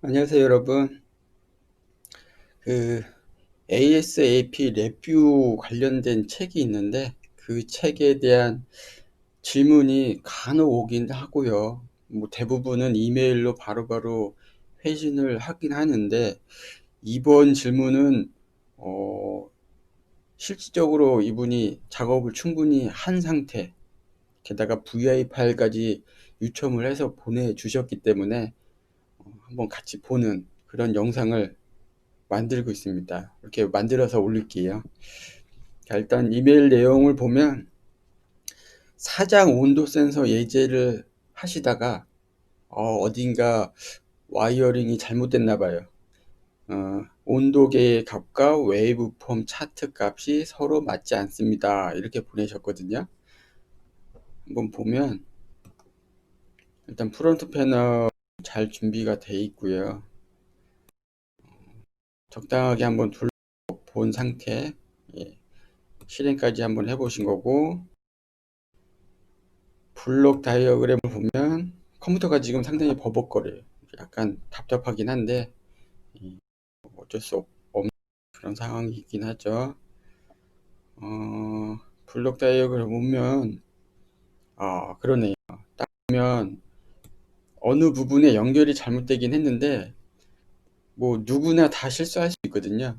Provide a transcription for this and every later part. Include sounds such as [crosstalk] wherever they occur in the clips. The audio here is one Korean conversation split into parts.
안녕하세요, 여러분. 그 ASAP 레뷰 관련된 책이 있는데 그 책에 대한 질문이 간혹 오긴 하고요. 뭐 대부분은 이메일로 바로 바로 회신을 하긴 하는데 이번 질문은 어 실질적으로 이분이 작업을 충분히 한 상태 게다가 VI 파일까지 유첨을 해서 보내주셨기 때문에 어, 한번 같이 보는 그런 영상을 만들고 있습니다. 이렇게 만들어서 올릴게요. 자, 일단 이메일 내용을 보면 사장 온도 센서 예제를 하시다가 어, 딘가 와이어링이 잘못됐나 봐요. 어, 온도계의 값과 웨이브폼 차트 값이 서로 맞지 않습니다. 이렇게 보내셨거든요. 한번 보면 일단 프론트 패널 잘 준비가 돼 있고요. 적당하게 한번 둘러본 상태 예. 실행까지 한번 해보신 거고 블록 다이어그램을 보면 컴퓨터가 지금 상당히 버벅거려요. 약간 답답하긴 한데 어쩔 수 없는 그런 상황이긴 하죠. 어, 블록 다이어그램을 보면 아 그러네요. 딱 보면 어느 부분에 연결이 잘못되긴 했는데 뭐 누구나 다 실수할 수 있거든요.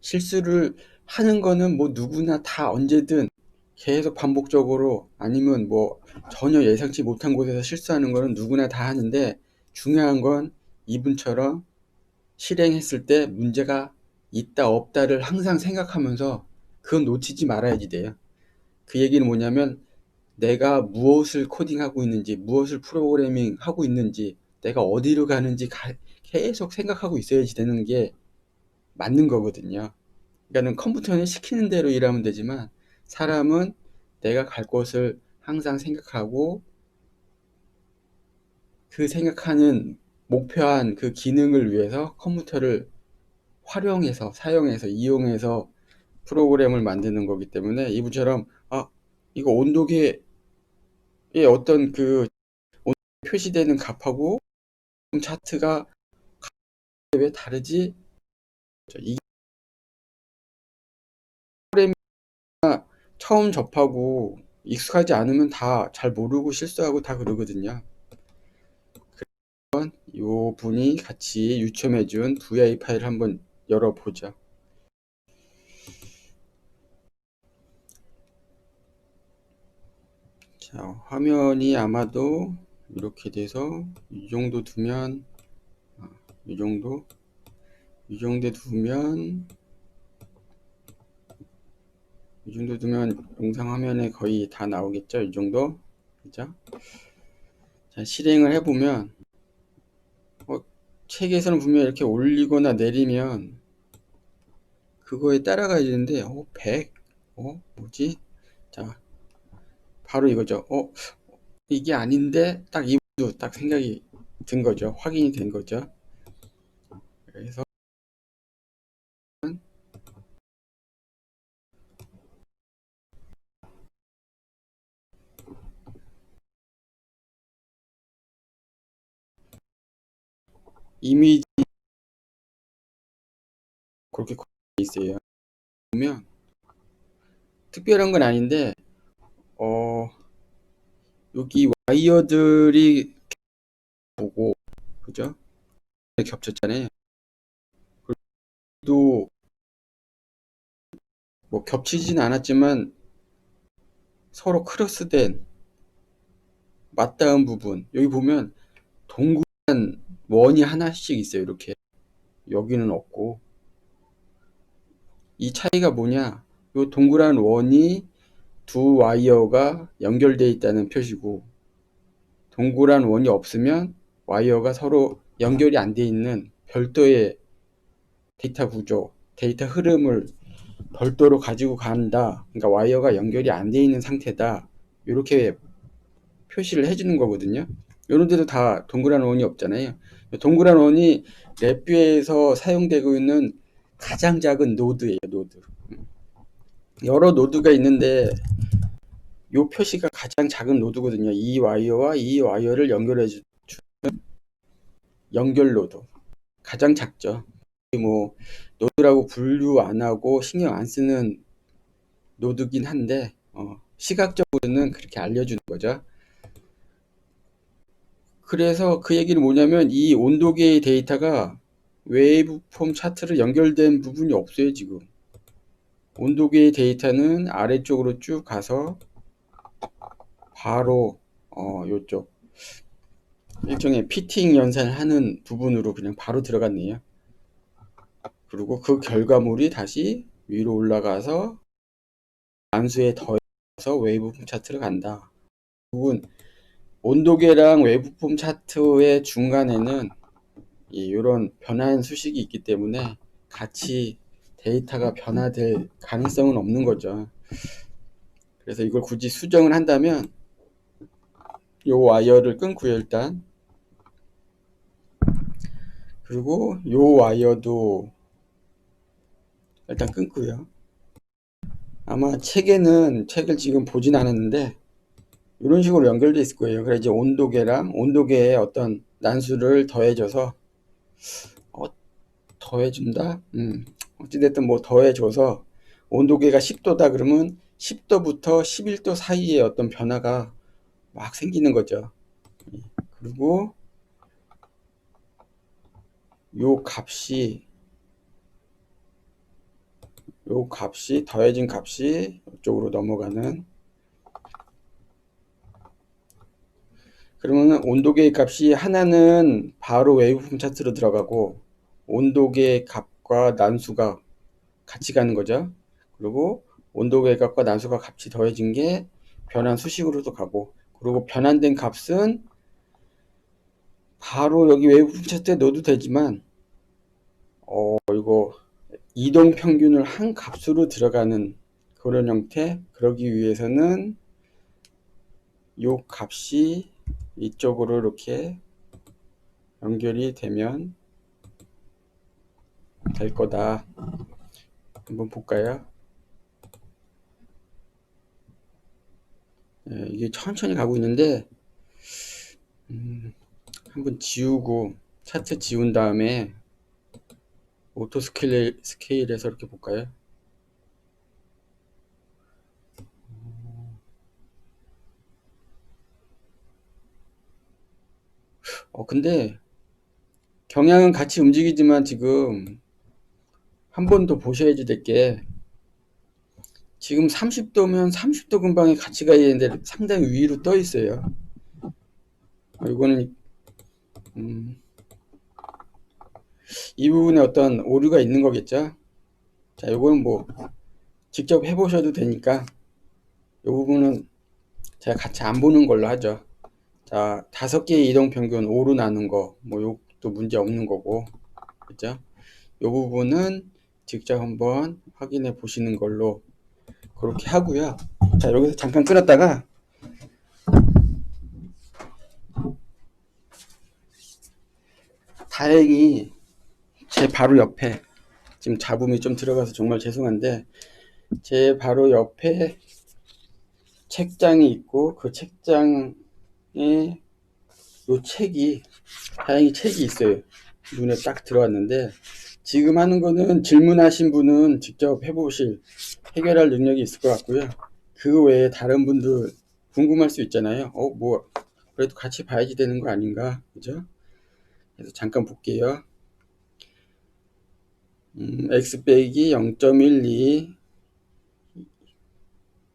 실수를 하는 거는 뭐 누구나 다 언제든 계속 반복적으로 아니면 뭐 전혀 예상치 못한 곳에서 실수하는 거는 누구나 다 하는데 중요한 건 이분처럼 실행했을 때 문제가 있다 없다를 항상 생각하면서 그건 놓치지 말아야지 돼요. 그 얘기는 뭐냐면 내가 무엇을 코딩하고 있는지 무엇을 프로그래밍 하고 있는지 내가 어디로 가는지 계속 생각하고 있어야지 되는 게 맞는 거거든요. 그러니까는 컴퓨터는 시키는 대로 일하면 되지만 사람은 내가 갈 곳을 항상 생각하고 그 생각하는 목표한 그 기능을 위해서 컴퓨터를 활용해서 사용해서 이용해서 프로그램을 만드는 거기 때문에 이분처럼 아 이거 온도계의 어떤 그 표시되는 값하고 차트가 왜 다르지? 이 프로그램 처음 접하고 익숙하지 않으면 다 잘 모르고 실수하고 다 그러거든요. 그러면 요 분이 같이 유첨해준 VI 파일 한번 열어보죠. 자, 화면이 아마도 이렇게 돼서 이 정도 두면 아, 이 정도? 이 정도 두면 이 정도 두면 영상 화면에 거의 다 나오겠죠? 이 정도? 그죠? 자 실행을 해보면 어, 책에서는 분명 이렇게 올리거나 내리면 그거에 따라가야 되는데 어 100? 어 뭐지? 자 바로 이거죠. 어 이게 아닌데 딱 이분도 딱 생각이 든 거죠. 확인이 된 거죠. 그래서 이미지 그렇게 있어요. 보면 특별한 건 아닌데 어 여기 와이어들이 보고 그죠? 겹쳤잖아요. 그래도 뭐 겹치진 않았지만 서로 크로스된 맞닿은 부분 여기 보면 동그란 원이 하나씩 있어요. 이렇게 여기는 없고 이 차이가 뭐냐? 이 동그란 원이 두 와이어가 연결되어 있다는 표시고 동그란 원이 없으면 와이어가 서로 연결이 안 돼 있는 별도의 데이터 구조, 데이터 흐름을 별도로 가지고 간다. 그러니까 와이어가 연결이 안 돼 있는 상태다. 이렇게 표시를 해주는 거거든요. 이런 데도 다 동그란 원이 없잖아요. 동그란 원이 랩뷰에서 사용되고 있는 가장 작은 노드예요, 노드. 여러 노드가 있는데 이 표시가 가장 작은 노드거든요. 이 와이어와 이 와이어를 연결해 주는 연결 노드 가장 작죠. 뭐 노드라고 분류 안 하고 신경 안 쓰는 노드긴 한데 어, 시각적으로는 그렇게 알려주는 거죠. 그래서 그 얘기는 뭐냐면 이 온도계의 데이터가 웨이브폼 차트를 연결된 부분이 없어요 지금. 온도계의 데이터는 아래쪽으로 쭉 가서 바로 어 요쪽 일종의 피팅 연산을 하는 부분으로 그냥 바로 들어갔네요. 그리고 그 결과물이 다시 위로 올라가서 안수에 더해서 웨이브폼 차트를 간다. 부분 온도계랑 웨이브폼 차트의 중간에는 이런 변화한 수식이 있기 때문에 같이 데이터가 변화될 가능성은 없는 거죠. 그래서 이걸 굳이 수정을 한다면 요 와이어를 끊고요 일단 그리고 요 와이어도 일단 끊고요. 아마 책에는 책을 지금 보진 않았는데 이런 식으로 연결돼 있을 거예요. 그래 이제 온도계랑 온도계에 어떤 난수를 더해줘서 어, 더해준다? 음, 어찌됐든 뭐 더해줘서 온도계가 10도다 그러면 10도부터 11도 사이에 어떤 변화가 막 생기는 거죠. 그리고 요 값이 요 값이 더해진 값이 이쪽으로 넘어가는 그러면 온도계의 값이 하나는 바로 웨이브폼 차트로 들어가고 온도계의 값 과 난수가 같이 가는 거죠. 그리고 온도계의 값과 난수가 같이 더해진 게 변환 수식으로도 가고 그리고 변환된 값은 바로 여기 웨이브폼 차트에 넣어도 되지만 어 이거 이동 평균을 한 값으로 들어가는 그런 형태 그러기 위해서는 요 값이 이쪽으로 이렇게 연결이 되면 될 거다 한번 볼까요 예, 이게 천천히 가고 있는데 음, 한번 지우고 차트 지운 다음에 오토 스케일, 스케일에서 이렇게 볼까요? 어, 근데 경향은 같이 움직이지만 지금 한 번 더 보셔야지 될 게 지금 30도면 30도 근방에 같이 가야 되는데 상당히 위로 떠 있어요. 어, 이거는 음, 이 부분에 어떤 오류가 있는 거겠죠. 자, 이거는 뭐 직접 해보셔도 되니까 이 부분은 제가 같이 안 보는 걸로 하죠. 자, 다섯 개의 이동 평균 5로 나눈 거, 뭐 요것도 문제 없는 거고, 그죠? 이 부분은 직접 한번 확인해 보시는 걸로 그렇게 하고요. 자, 여기서 잠깐 끊었다가 다행히 제 바로 옆에 지금 잡음이 좀 들어가서 정말 죄송한데 제 바로 옆에 책장이 있고 그 책장에 요 책이 다행히 책이 있어요. 눈에 딱 들어왔는데 지금 하는 거는 질문하신 분은 직접 해보실 해결할 능력이 있을 것 같고요. 그 외에 다른 분들 궁금할 수 있잖아요. 어, 뭐, 그래도 같이 봐야지 되는 거 아닌가? 그죠? 그래서 잠깐 볼게요. 음, x 빼기 0.12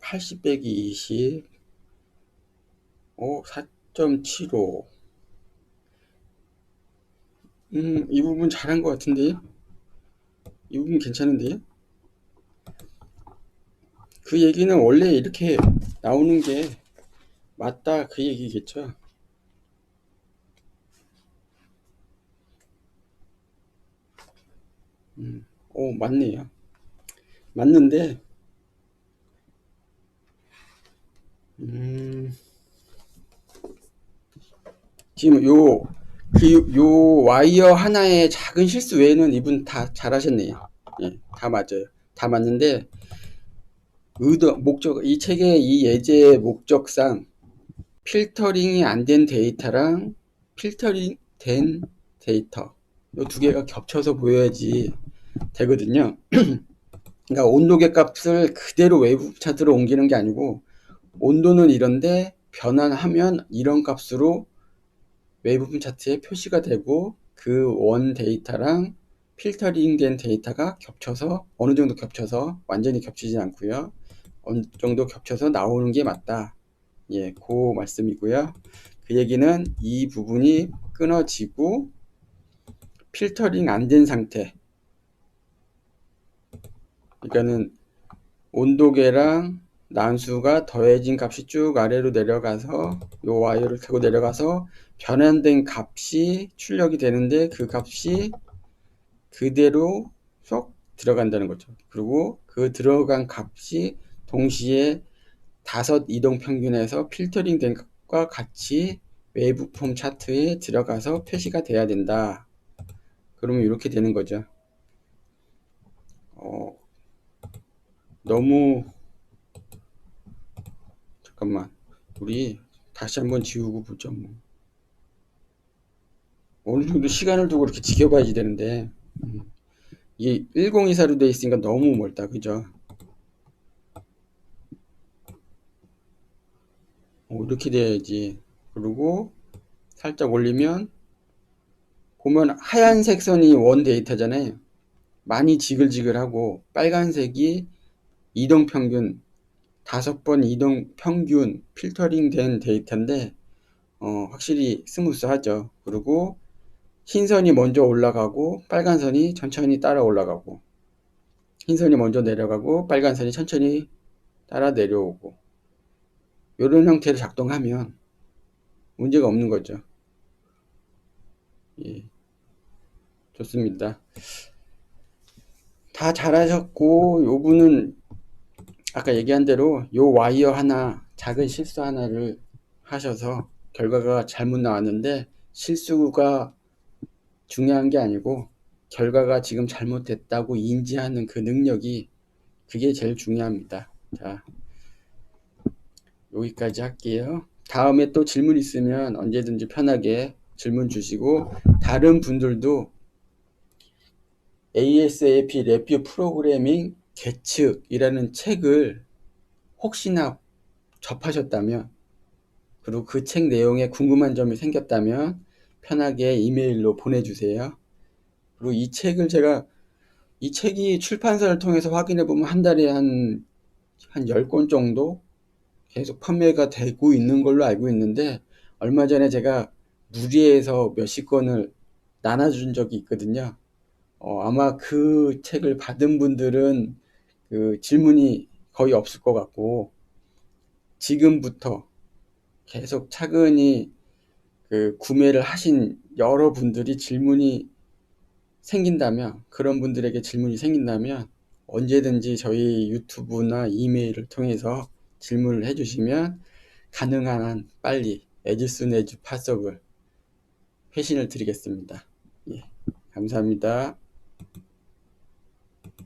80 빼기 20 오, 4.75 음, 이 부분 잘한 것 같은데 이 부분 괜찮은데요? 그 얘기는 원래 이렇게 나오는 게 맞다 그 얘기겠죠. 음, 오 맞네요. 맞는데 음, 지금 요, 그, 요 와이어 하나의 작은 실수 외에는 이분 다 잘하셨네요. 예, 다 맞아요. 다 맞는데 의도 목적 이 책의 이 예제 목적상 필터링이 안 된 데이터랑 필터링 된 데이터 이 두 개가 겹쳐서 보여야지 되거든요. [clears throat] 그러니까 온도계 값을 그대로 외부 차트로 옮기는 게 아니고 온도는 이런데 변환하면 이런 값으로 웨이브품 차트에 표시가 되고 그 원 데이터랑 필터링 된 데이터가 겹쳐서 어느 정도 겹쳐서 완전히 겹치진 않고요. 어느 정도 겹쳐서 나오는 게 맞다. 예, 그 말씀이고요. 그 얘기는 이 부분이 끊어지고 필터링 안 된 상태. 그러니까는 온도계랑 난수가 더해진 값이 쭉 아래로 내려가서 요 와이어를 타고 내려가서 변환된 값이 출력이 되는데 그 값이 그대로 쏙 들어간다는 거죠. 그리고 그 들어간 값이 동시에 다섯 이동 평균에서 필터링 된 것과 같이 외부 폼 차트에 들어가서 표시가 돼야 된다. 그러면 이렇게 되는 거죠. 어, 너무 잠깐만. 우리 다시 한번 지우고 보죠 뭐. 어느 정도 시간을 두고 이렇게 지켜봐야지 되는데. 음. 이게 1024로 돼 있으니까 너무 멀다 그죠? 어, 이렇게 돼야지. 그리고 살짝 올리면 보면 하얀색 선이 원 데이터잖아요. 많이 지글지글하고 빨간색이 이동 평균 다섯 번 이동 평균 필터링 된 데이터인데 어, 확실히 스무스하죠. 그리고 흰 선이 먼저 올라가고 빨간 선이 천천히 따라 올라가고 흰 선이 먼저 내려가고 빨간 선이 천천히 따라 내려오고 이런 형태로 작동하면 문제가 없는 거죠. 예. 좋습니다. 다 잘하셨고 요분은 아까 얘기한 대로 요 와이어 하나 작은 실수 하나를 하셔서 결과가 잘못 나왔는데 실수가 중요한 게 아니고 결과가 지금 잘못됐다고 인지하는 그 능력이 그게 제일 중요합니다. 자, 여기까지 할게요. 다음에 또 질문 있으면 언제든지 편하게 질문 주시고 다른 분들도 ASAP 레뷰 프로그래밍 계측이라는 책을 혹시나 접하셨다면 그리고 그 책 내용에 궁금한 점이 생겼다면 편하게 이메일로 보내주세요. 그리고 이 책을 제가 이 책이 출판사를 통해서 확인해 보면 한 달에 한, 한 10권 정도 계속 판매가 되고 있는 걸로 알고 있는데 얼마 전에 제가 무리해서 몇십 권을 나눠준 적이 있거든요. 어, 아마 그 책을 받은 분들은 그 질문이 거의 없을 것 같고 지금부터 계속 차근히 그 구매를 하신 여러분들이 질문이 생긴다면 그런 분들에게 질문이 생긴다면 언제든지 저희 유튜브나 이메일을 통해서 질문을 해주시면 가능한 한 빨리 에즈순 에즈 파서블 회신을 드리겠습니다. 예, 감사합니다.